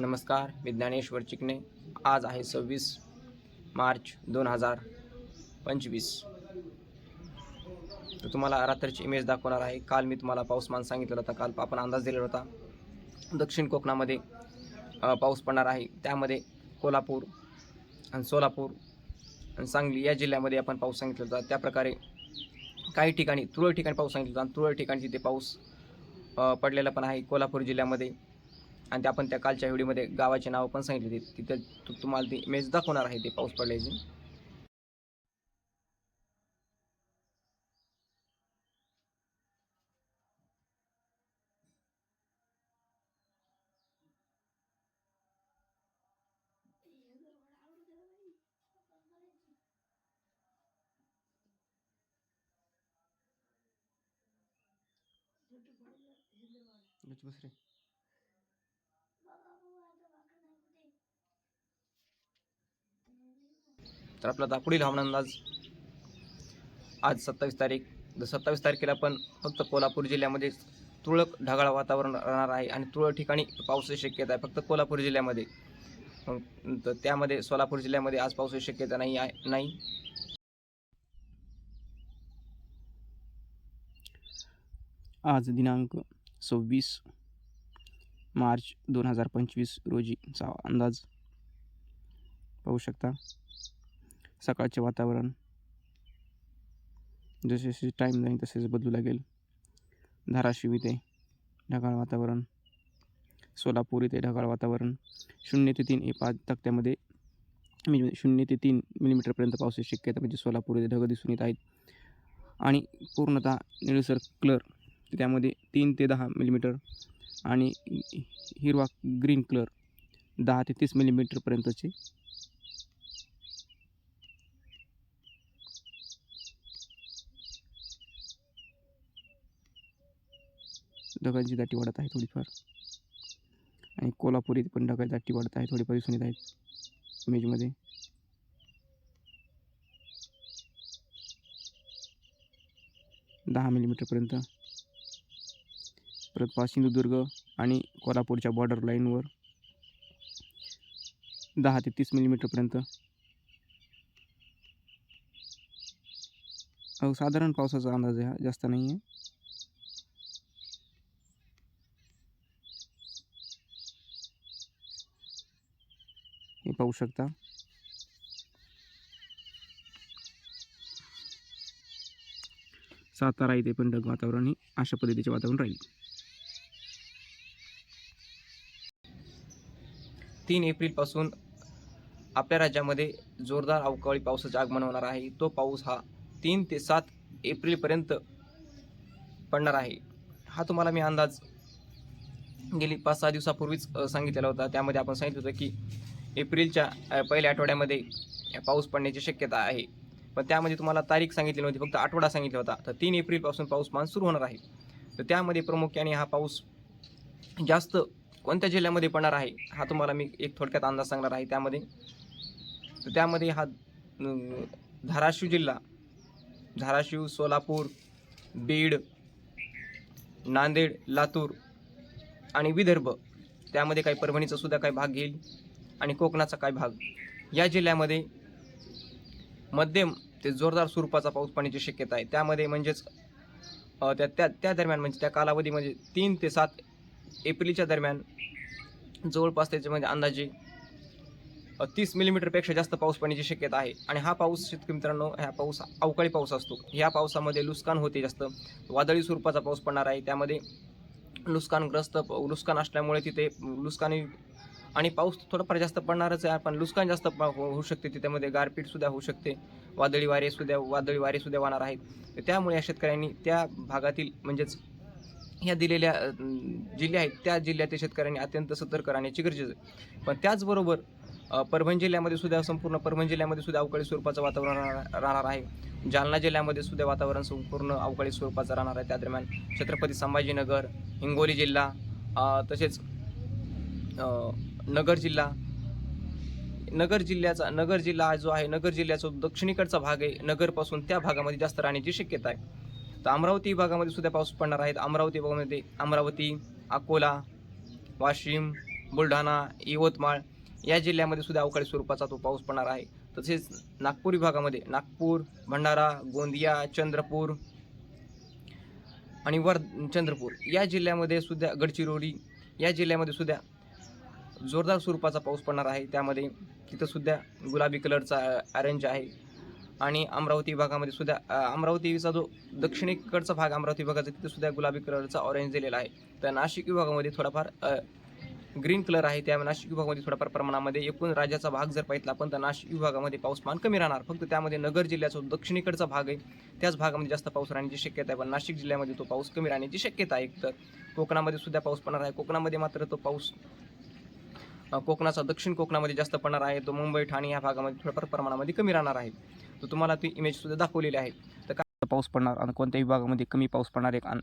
नमस्कार मी ज्ञानेश्वर चिकणे आज आहे सव्वीस मार्च दोन हजार पंचवीस. तर तुम्हाला रात्रीची इमेज दाखवणार आहे. काल मी तुम्हाला पाऊसमान सांगितलेला होता. काल आपण अंदाज दिलेला होता. दक्षिण कोकणामध्ये पाऊस पडणार आहे. त्यामध्ये कोल्हापूर आणि सोलापूर आणि सांगली या जिल्ह्यामध्ये आपण पाऊस सांगितलं होता. त्याप्रकारे काही ठिकाणी तुरळ ठिकाणी पाऊस सांगितला होता. आणि तुरळ ठिकाणी तिथे पाऊस पडलेला पण आहे. कोल्हापूर जिल्ह्यामध्ये आणि ते आपण त्या कालच्या व्हिडिओमध्ये गावाचे नावं पण सांगितले होते. तिथे तुम्हाला ती इमेज दाखवणार आहे ते पाऊस पडल्याची बसरे तर आपला आता पुढील हवामान अंदाज आज सत्तावीस तारीख तर सत्तावीस तारखेला पण फक्त कोल्हापूर जिल्ह्यामध्ये तुरळक ढगाळ वातावरण राहणार आहे आणि तुरळक ठिकाणी पावसाची शक्यता आहे. फक्त कोल्हापूर जिल्ह्यामध्ये. तर त्यामध्ये सोलापूर जिल्ह्यामध्ये आज पावसाची शक्यता नाही आहे नाही. आज दिनांक सव्वीस मार्च दोन हजार पंचवीस रोजीचा अंदाज पाहू शकता. सकाळचे वातावरण. जसे जसे टाईम जाईल तसेच बदलू लागेल. धाराशिव इथे ढगाळ वातावरण. सोलापूर इथे ढगाळ वातावरण. शून्य ते तीन हे पाच तक्त्यामध्ये म्हणजे शून्य ते तीन मिलीमीटरपर्यंत पावसाची शक्यता म्हणजे सोलापूर इथे ढगं दिसून येत आहेत. आणि पूर्णतः निळसर क्लर त्यामध्ये तीन ते दहा मिलीमीटर आणि हिरवा ग्रीन कलर दहा ते तीस मिलीमीटरपर्यंतचे ढगांची दाटी वाढत आहे थोडीफार. आणि कोल्हापूर इथे पण ढगाची दाटी वाढत आहे थोडीफार दिसून येत आहेत इमेजमध्ये दहा मिलीमीटरपर्यंत परत पाच सिंधुदुर्ग आणि कोल्हापूरच्या बॉर्डर लाईनवर दहा ते तीस मिलीमीटरपर्यंत अहो साधारण पावसाचा अंदाज आहे हा जास्त नाही आहे हे पाहू शकता. सातारा इथे पण ढग वातावरण हे अशा पद्धतीचे वातावरण राहील. तीन एप्रिलपासून आपल्या राज्यामध्ये जोरदार अवकाळी पावसाचे आगमन होणार आहे. तो पाऊस हा तीन ते सात एप्रिलपर्यंत पडणार आहे. हा तुम्हाला मी अंदाज गेली पाच सहा दिवसापूर्वीच सांगितलेला होता. त्यामध्ये आपण सांगितलं होतं की एप्रिलच्या पहिल्या आठवड्यामध्ये पाऊस पडण्याची शक्यता आहे. पण त्यामध्ये तुम्हाला तारीख सांगितली नव्हती फक्त आठवडा सांगितला होता. तर तीन एप्रिलपासून पाऊसमान सुरू होणार आहे. तर त्यामध्ये प्रामुख्याने हा पाऊस जास्त कोणत्या जिल्ह्यामध्ये पडणार आहे हा तुम्हाला मी एक थोडक्यात अंदाज सांगणार आहे त्यामध्ये. तर त्यामध्ये हा धाराशिव जिल्हा धाराशिव सोलापूर बीड नांदेड लातूर आणि विदर्भ त्यामध्ये काही परभणीचा सुद्धा काही भाग घेईल आणि कोकणाचा काही भाग? या जिल्ह्यामध्ये मध्यम ते जोरदार स्वरूपाचा पाऊस पडण्याची शक्यता आहे. त्यामध्ये म्हणजेच त्या त्या त्या दरम्यान म्हणजे त्या कालावधीमध्ये तीन ते सात एप्रिलच्या दरम्यान जवळपास त्याच्यामध्ये अंदाजे तीस मिलीमीटरपेक्षा जास्त पाऊस पडण्याची शक्यता आहे. आणि हा पाऊस शेतकरी मित्रांनो हा पाऊस अवकाळी पाऊस असतो. ह्या पावसामध्ये लुस्कान होते जास्त. वादळी स्वरूपाचा पाऊस पडणार आहे. त्यामध्ये लुस्कानग्रस्त लुस्कान असल्यामुळे तिथे लुस्कानी आणि पाऊस थोडाफार जास्त पडणारच आहे पण लुस्कान जास्त प- होऊ शकते त्याच्यामध्ये गारपीटसुद्धा होऊ शकते वादळी वारे सुद्धा वादळी वारे सुद्धा वाहणार आहेत. तर त्यामुळे या शेतकऱ्यांनी त्या भागातील म्हणजेच ह्या दिलेल्या जिल्ह्या आहेत त्या जिल्ह्यातील शेतकऱ्यांनी अत्यंत सतर्क राहण्याची गरजेचं आहे. पण त्याचबरोबर परभणी जिल्ह्यामध्ये सुद्धा संपूर्ण परभणी जिल्ह्यामध्ये सुद्धा अवकाळी स्वरूपाचं वातावरण राहणार राहणार आहे. जालना जिल्ह्यामध्ये सुद्धा वातावरण संपूर्ण अवकाळी स्वरूपाचं राहणार आहे. त्या दरम्यान छत्रपती संभाजीनगर हिंगोली जिल्हा तसेच नगर जिल्हा. नगर जिल्ह्याचा नगर जिल्हा जो आहे नगर जिल्ह्याचा दक्षिणेकडचा भाग आहे. नगरपासून त्या भागामध्ये जास्त राहण्याची शक्यता आहे. तर अमरावती भागामध्ये सुद्धा पाऊस पडणार आहेत अमरावती भागामध्ये अमरावती अकोला वाशिम बुलढाणा यवतमाळ या जिल्ह्यामध्ये सुद्धा अवकाळी स्वरूपाचा तो पाऊस पडणार आहे. तसेच नागपूर विभागामध्ये नागपूर भंडारा गोंदिया चंद्रपूर आणि वर चंद्रपूर या जिल्ह्यामध्ये सुद्धा गडचिरोली या जिल्ह्यामध्ये सुद्धा जोरदार स्वरूपाचा पाऊस पडणार आहे. त्यामध्ये तिथंसुद्धा गुलाबी कलरचा ऑरेंज आहे. आणि अमरावती विभागामध्ये सुद्धा अमरावतीचा जो दक्षिणेकडचा भाग अमरावती विभागाचा तिथंसुद्धा गुलाबी कलरचा ऑरेंज दिलेला आहे. तर नाशिक विभागामध्ये थोडाफार ग्रीन कलर आहे. त्या नाशिक विभागामध्ये थोड्याफार प्रमाणामध्ये एकूण राज्याचा भाग जर पाहितला आपण तर नाशिक विभागामध्ये पाऊसमान कमी राहणार. फक्त त्यामध्ये नगर जिल्ह्याचा जो दक्षिणेकडचा भाग आहे त्याच भागामध्ये जास्त पाऊस राहण्याची शक्यता आहे. पण नाशिक जिल्ह्यामध्ये तो पाऊस कमी राहण्याची शक्यता आहे तर कोकणामध्ये सुद्धा पाऊस पडणार आहे. कोकणामध्ये मात्र तो पाऊस कोकणाचा दक्षिण कोकणामध्ये जास्त पडणार आहे. तो मुंबई ठाणे या भागामध्ये थोड्याफार प्रमाणामध्ये कमी राहणार आहे. तर तुम्हाला ती इमेज सुद्धा दाखवलेली आहे. तर काय पाऊस पडणार आणि कोणत्या विभागामध्ये कमी पाऊस पडणार एक अं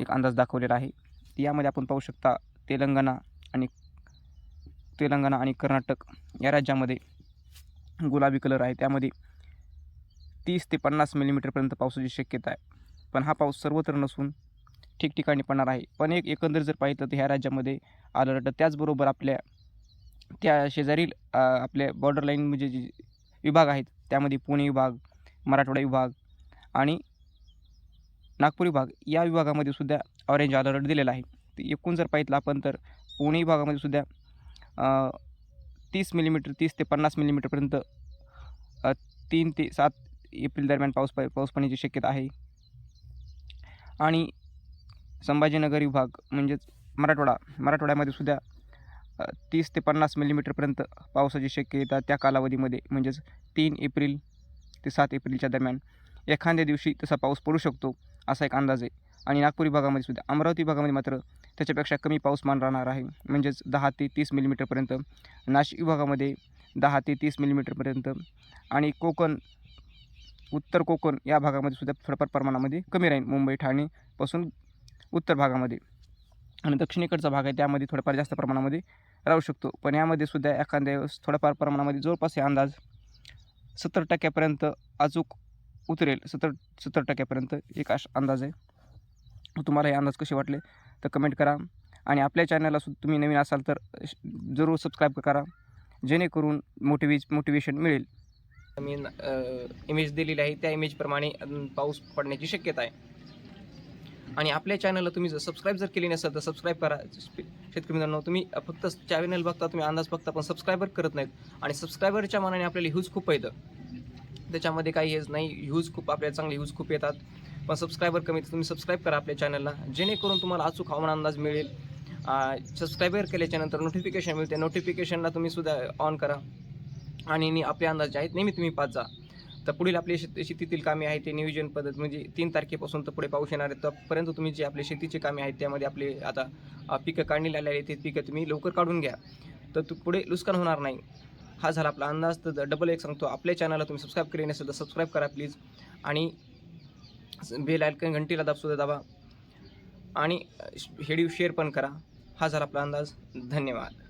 एक अंदाज दाखवलेला आहे. यामध्ये आपण पाहू शकता तेलंगणा आणि तेलंगणा आणि कर्नाटक या राज्यामध्ये गुलाबी कलर आहे. त्यामध्ये तीस ते पन्नास मिलीमीटरपर्यंत पावसाची शक्यता आहे. पण हा पाऊस सर्वत्र नसून ठिकठिकाणी पडणार आहे. पण एक एकंदर जर पाहिलं तर ह्या राज्यामध्ये अलर्ट त्याचबरोबर आपल्या त्या शेजारील आपल्या बॉर्डर लाईन म्हणजे जे विभाग आहेत त्यामध्ये पुणे विभाग मराठवाडा विभाग आणि नागपूर विभाग या विभागामध्ये सुद्धा ऑरेंज अलर्ट दिलेला आहे. ते एकूण जर पाहिलं आपण तर पुणे विभागामध्ये सुद्धा तीस मिलीमीटर तीस ते पन्नास मिलीमीटरपर्यंत तीन ते सात एप्रिल दरम्यान पाऊस पा पाऊस पडण्याची शक्यता आहे. आणि संभाजीनगर विभाग म्हणजेच मराठवाडा मराठवाड्यामध्ये सुद्धा तीस ते पन्नास मिलीमीटरपर्यंत पावसाची शक्यता त्या कालावधीमध्ये म्हणजेच तीन एप्रिल ते सात एप्रिलच्या दरम्यान एखाद्या दिवशी तसा पाऊस पडू शकतो असा एक अंदाज आहे. आणि नागपूर विभागामध्ये सुद्धा अमरावती विभागामध्ये मात्र त्याच्यापेक्षा कमी पाऊसमान राहणार आहे म्हणजेच दहा ते तीस मिलीमीटरपर्यंत नाशिक विभागामध्ये दहा ते तीस मिलीमीटरपर्यंत आणि कोकण उत्तर कोकण या भागामध्ये सुद्धा थोड्याफार प्रमाणामध्ये कमी राहील. मुंबई ठाणेपासून उत्तर भागामध्ये. आणि दक्षिणेकडचा भाग आहे त्यामध्ये थोडंफार जास्त प्रमाणामध्ये राहू शकतो. पण यामध्ये सुद्धा एखाद्या वेळेस थोड्याफार प्रमाणामध्ये जवळपास हे अंदाज सत्तर टक्क्यापर्यंत अचूक उतरेल. सत्तर सत्तर टक्क्यापर्यंत एक अश अंदाज आहे. तुम्हाला हे अंदाज कसे वाटले तर कमेंट करा. आणि आपल्या चॅनलला सुद्धा तुम्ही नवीन असाल तर जरूर सबस्क्राईब करा. जेणेकरून मोटिवेज मोटिवेशन मिळेल. मी इमेज दिलेली आहे. त्या इमेजप्रमाणे पाऊस पडण्याची शक्यता आहे. आणि आपल्या चॅनलला तुम्ही जर सबस्क्राईब जर केली नसेल तर सबस्क्राईब करा. शेतकरी मित्रांनो तुम्ही फक्त चॅनल बघता तुम्ही अंदाज बघता पण सबस्क्रायबर करत नाहीत. आणि सबस्क्रायबरच्या मानाने आपल्याला ह्यूज खूप येतं त्याच्यामध्ये काही हेच नाही ह्यूज खूप आपल्याला चांगले ह्यूज खूप येतात. पण सबस्क्रायबर कमी तर तुम्ही सबस्क्राईब करा आपल्या चॅनलला जेणेकरून तुम्हाला अचूक हवामान अंदाज मिळेल. सबस्क्रायबर केल्याच्यानंतर नोटिफिकेशन मिळते. नोटिफिकेशनला तुम्ही सुद्धा ऑन करा. आणि आपले अंदाज जे आहेत नेहमी तुम्ही पाच जा. तर पुढील आपले शेत शेतीतील कामे आहेत ते नियोजन पद्धत म्हणजे तीन तारखेपासून तर पुढे पाऊस येणार आहे. तोपर्यंत तुम्ही जे आपले शेतीचे कामे आहेत त्यामध्ये आपले आता पिकं काढणीला आलेले आहेत ते पिकं तुम्ही लवकर काढून घ्या. तर तू पुढे नुकसान होणार नाही. हा झाला आपला अंदाज. तर डबल एक सांगतो आपल्या चॅनलला तुम्ही सबस्क्राईब केले नसेल तर सबस्क्राईब करा प्लीज आणि बेल आयकन घंटीला दाबसुद्धा दाबा. आणि व्हिडिओ शेअर पण करा. हा झाला आपला अंदाज. धन्यवाद.